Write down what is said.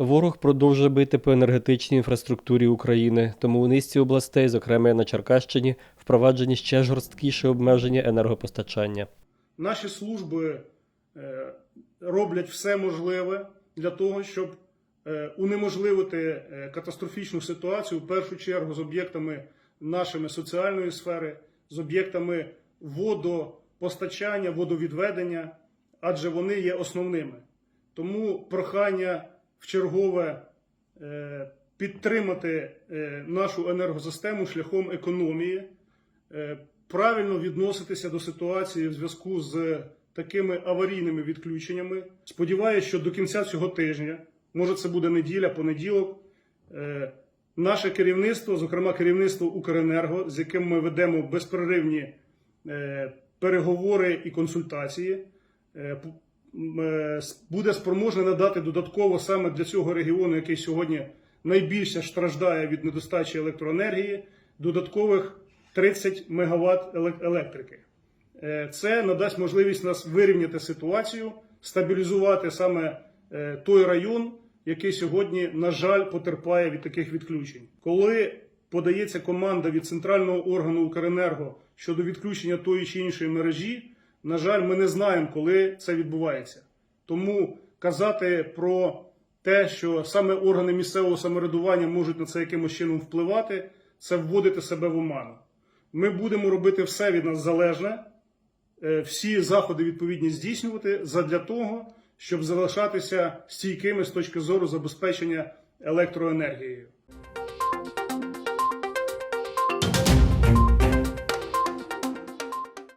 Ворог продовжує бити по енергетичній інфраструктурі України, тому у низці областей, зокрема на Черкащині, впроваджені ще жорсткіші обмеження енергопостачання. Наші служби е, роблять все можливе для того, щоб е, унеможливити е, катастрофічну ситуацію в першу чергу з об'єктами нашими соціальної сфери, з об'єктами водопостачання, водовідведення, адже вони є основними. Тому прохання в чергове е, підтримати е, нашу енергосистему шляхом економії, е, правильно відноситися до ситуації в зв'язку з такими аварійними відключеннями. Сподіваюся, що до кінця цього тижня, може це буде неділя, понеділок, наше керівництво, зокрема керівництво Укренерго, з яким ми ведемо безперервні переговори і консультації, буде спроможне надати додатково саме для цього регіону, який сьогодні найбільше страждає від недостачі електроенергії, додаткових 30 МВт електрики. Е, Це надасть можливість нас вирівняти ситуацію, стабілізувати саме е, той район, який сьогодні, на жаль, потерпає від таких відключень. Коли подається команда від центрального органу Укренерго щодо відключення тої чи іншої мережі, на жаль, ми не знаємо, коли це відбувається. Тому казати про те, що саме органи місцевого самоврядування можуть на це якимось чином впливати, це вводити себе в оману. Ми будемо робити все від нас залежне, е, всі заходи відповідні здійснювати задля того, щоб залишатися стійкими з точки зору забезпечення електроенергією.